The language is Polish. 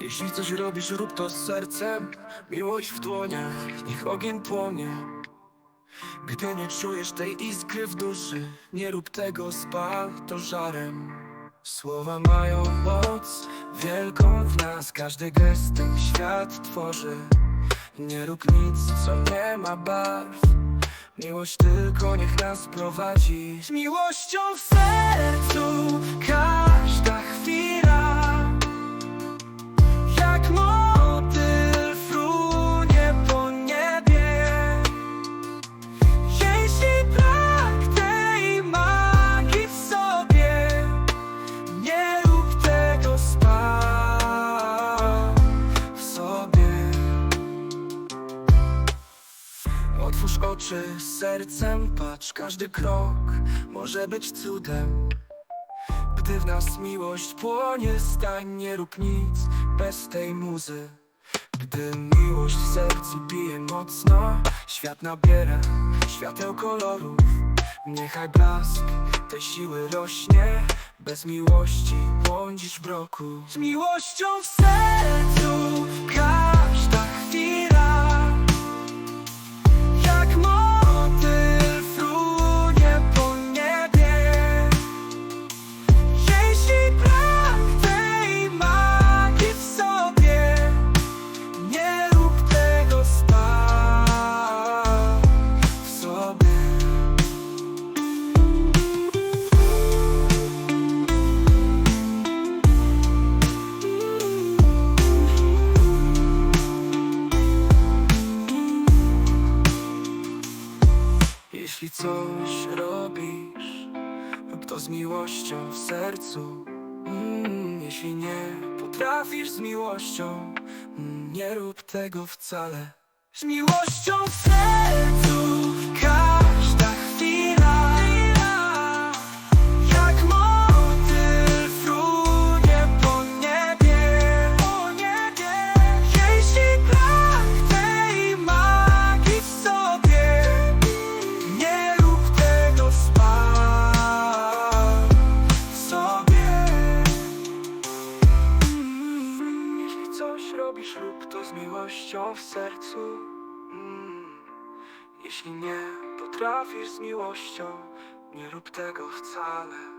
Jeśli coś robisz, rób to z sercem. Miłość w dłoniach, niech ogień płonie. Gdy nie czujesz tej iskry w duszy Nie rób tego, spal to żarem Słowa mają moc wielką w nas Każdy gest ten świat tworzy. Nie rób nic, co nie ma barw. Miłość tylko niech nas prowadzi. Z miłością w oczy, sercem patrz. Każdy krok może być cudem. Gdy w nas miłość płonie Stań, nie rób nic bez tej muzy. Gdy miłość w sercu bije mocno Świat nabiera świateł kolorów. Niechaj blask tej siły rośnie Bez miłości błądzisz w broku. Z miłością w sercu Jeśli coś robisz, rób to z miłością w sercu. Mm, jeśli nie potrafisz z miłością, mm, nie rób tego wcale. Z miłością w sercu robisz, rób to z miłością w sercu. Mm, Jeśli nie potrafisz z miłością, nie rób tego wcale